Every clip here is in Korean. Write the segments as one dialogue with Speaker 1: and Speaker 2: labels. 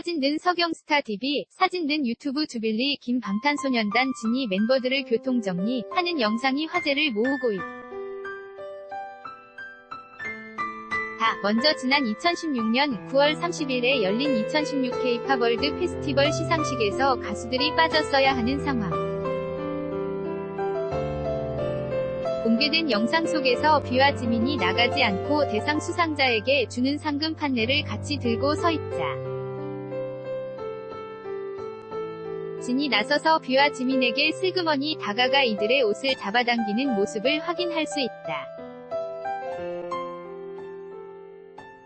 Speaker 1: 사진든 서경스타TV, 사진든 유튜브 주빌리 김방탄소년단 진이 멤버들을 교통정리 하는 영상이 화제를 모으고 있다. 먼저 지난 2016년 9월 30일에 열린 2016 K-팝 월드 페스티벌 시상식에서 가수들이 빠졌어야 하는 상황. 공개된 영상 속에서 비와 지민이 나가지 않고 대상 수상자에게 주는 상금 판넬을 같이 들고 서 있자. 진이 나서서 비와 지민에게 슬그머니 다가가 이들의 옷을 잡아당기는 모습을 확인할 수 있다.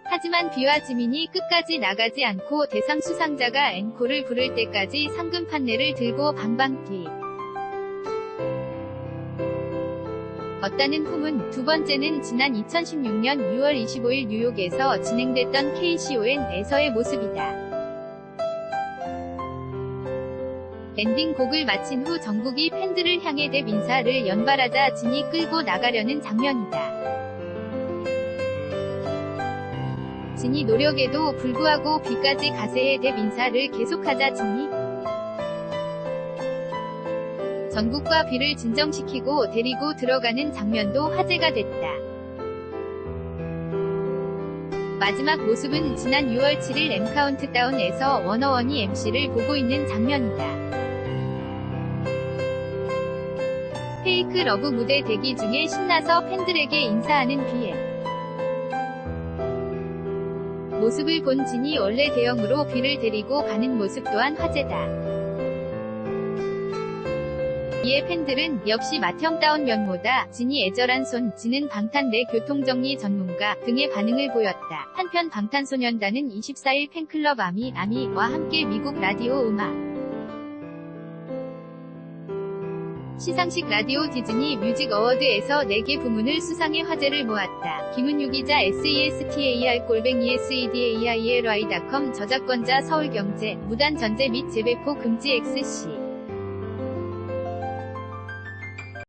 Speaker 1: 하지만 비와 지민이 끝까지 나가지 않고 대상 수상자가 앵콜을 부를 때까지 상금 판넬을 들고 방방 뛰. 었다는 후문, 두 번째는 지난 2016년 6월 25일 뉴욕에서 진행됐던 KCON에서의 모습이다. 엔딩 곡을 마친 후 정국이 팬들을 향해 대 인사를 연발하자 진이 끌고 나가려는 장면이다. 진이 노력에도 불구하고 비까지 가세해 대 인사를 계속하자 진이 전국과 비를 진정시키고 데리고 들어가는 장면도 화제가 됐다. 마지막 모습은 지난 6월 7일 M카운트다운에서 워너원이 MC를 보고 있는 장면이다. 페이크 러브 무대 대기 중에 신나서 팬들에게 인사하는 비의 모습을 본 진이 원래 대형으로 비를 데리고 가는 모습 또한 화제다. 이에 팬들은 역시 맏형다운 면모다, 진이 애절한 손, 진은 방탄 내 교통정리 전문가 등의 반응을 보였다. 한편 방탄소년단은 24일 팬클럽 아미, 아미와 함께 미국 라디오 음악 시상식 라디오 디즈니 뮤직 어워드에서 4개 부문을 수상해 화제를 모았다. 김은유 기자 SESTAR-골뱅이 SEDAIRY.com 저작권자 서울경제, 무단 전제 및 재배포 금지 XC